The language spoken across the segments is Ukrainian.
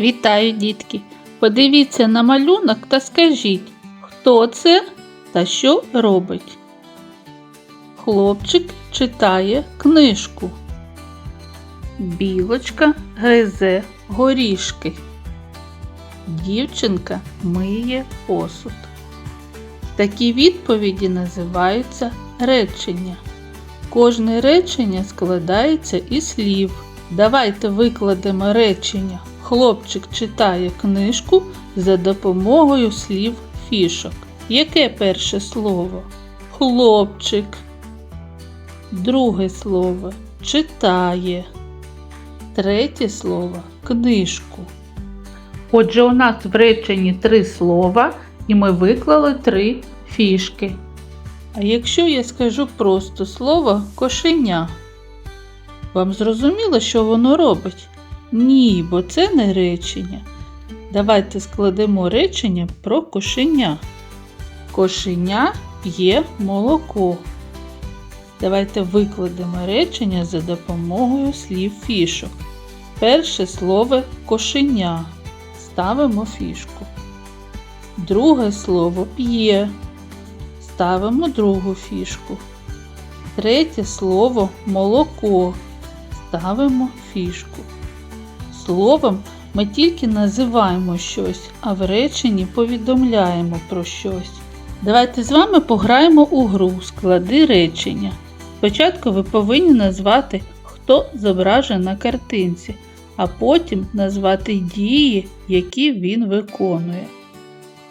Вітаю, дітки! Подивіться на малюнок та скажіть, хто це та що робить. Хлопчик читає книжку. Білочка гризе горішки. Дівчинка миє посуд. Такі відповіді називаються речення. Кожне речення складається із слів. Давайте викладемо речення. Хлопчик читає книжку за допомогою слів фішок. Яке перше слово? Хлопчик. Друге слово читає. Третє слово книжку. Отже, у нас в реченні три слова, і ми виклали три фішки. А якщо я скажу просто слово кошеня, вам зрозуміло, що воно робить? Ні, бо це не речення. Давайте складемо речення про кошеня. Кошеня п'є молоко. Давайте викладемо речення за допомогою слів фішок. Перше слово кошеня. Ставимо фішку. Друге слово п'є. Ставимо другу фішку. Третє слово молоко. Ставимо фішку. Словом ми тільки називаємо щось, а в реченні повідомляємо про щось. Давайте з вами пограємо у гру склади речення. Спочатку ви повинні назвати, хто зображений на картинці, а потім назвати дії, які він виконує.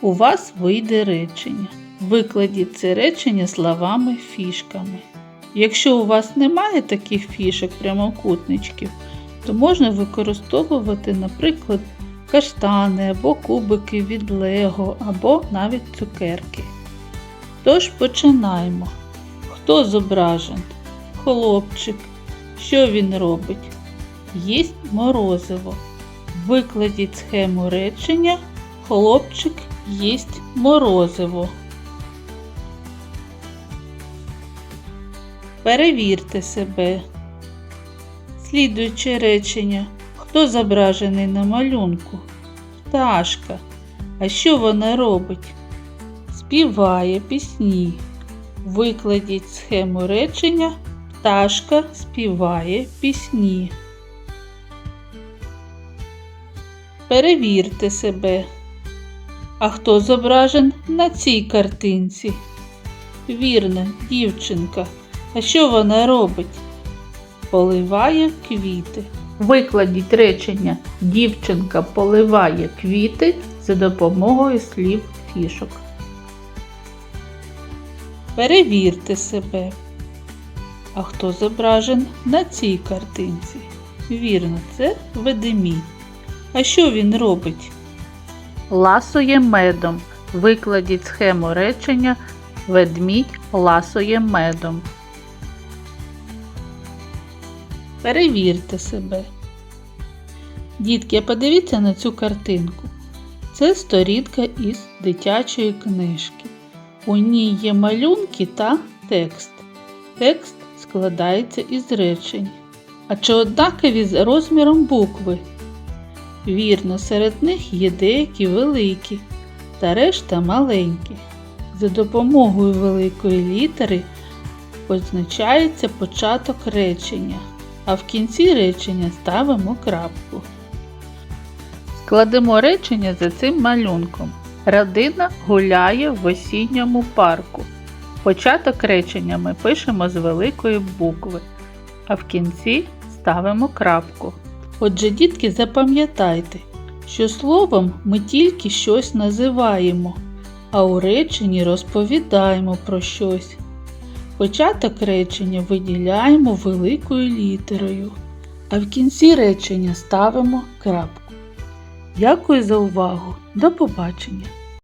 У вас вийде речення. Викладіть це речення словами фішками. Якщо у вас немає таких фішок прямокутничків, то можна використовувати, наприклад, каштани або кубики від лего, або навіть цукерки. Тож починаємо. Хто зображен? Хлопчик. Що він робить? Їсть морозиво. Викладіть схему речення. Хлопчик їсть морозиво. Перевірте себе. Слідуюче речення. Хто зображений на малюнку? Пташка. А що вона робить? Співає пісні. Викладіть схему речення. Пташка співає пісні. Перевірте себе. А хто зображен на цій картинці? Вірно, дівчинка. А що вона робить? Поливає квіти. Викладіть речення Дівчинка поливає квіти за допомогою слів фішок. Перевірте себе. А хто зображен на цій картинці? Вірно, це ведемідь. А що він робить? Ласує медом. Викладіть схему речення Ведмідь ласує медом. Перевірте себе. Дітки, подивіться на цю картинку. Це сторінка із дитячої книжки. У ній є малюнки та текст. Текст складається із речень. А чи однакові з розміром букви? Вірно, серед них є деякі великі та решта маленькі. За допомогою великої літери позначається початок речення, а в кінці речення ставимо крапку. Складемо речення за цим малюнком. Родина гуляє в осінньому парку. Початок речення ми пишемо з великої букви, а в кінці ставимо крапку. Отже, дітки, запам'ятайте, що словом ми тільки щось називаємо, а у реченні розповідаємо про щось. Початок речення виділяємо великою літерою, а в кінці речення ставимо крапку. Дякую за увагу! До побачення!